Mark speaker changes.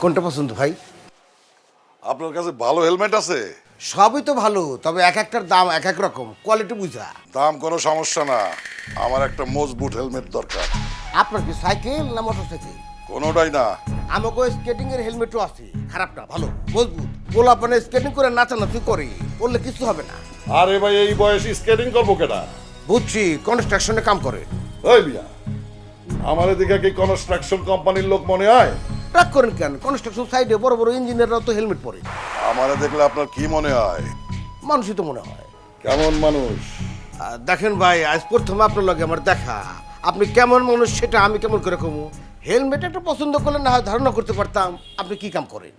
Speaker 1: কোনটা পছন্দ ভাই?
Speaker 2: আপনার কাছে ভালো হেলমেট আছে?
Speaker 1: সবই তো ভালো তবে এক একটার দাম এক এক রকম কোয়ালিটি বুঝা।
Speaker 2: দাম কোনো সমস্যা না আমার একটা মজবুত হেলমেট দরকার।
Speaker 1: আপনার কি সাইকেল না মোটর সাইকেল
Speaker 2: কোনোটাই না।
Speaker 1: আমাকে স্কেটিং এর হেলমেটও আছে খারাপ না ভালো মজবুত। পোলা পানে স্কেটিং করে নাচানাচি করে বললে কিছু হবে না।
Speaker 2: আরে ভাই এই বয়সে স্কেটিং করব কেটা
Speaker 1: বুঝছি কনস্ট্রাকশনে কাম করে।
Speaker 2: ওই মিয়া আমার এদিকে কি কনস্ট্রাকশন কোম্পানির লোক মনে হয়?
Speaker 1: রাগ করেন কেন? কনস্ট্রাকশন সাইডে বড় বড় ইঞ্জিনিয়াররা তো হেলমেট পরে।
Speaker 2: আমারে দেখলে আপনার কি মনে হয়?
Speaker 1: মানুষই তো মনে হয়।
Speaker 2: কেমন মানুষ?
Speaker 1: আহ, দেখেন ভাই আজ প্রথম আপনার লগে আমার দেখা। আপনি কেমন মানুষ সেটা আমি কেমন করে কমু? হেলমেট একটা পছন্দ করলে না হয় ধারণা করতে পারতাম। আপনি কি কাম করেন?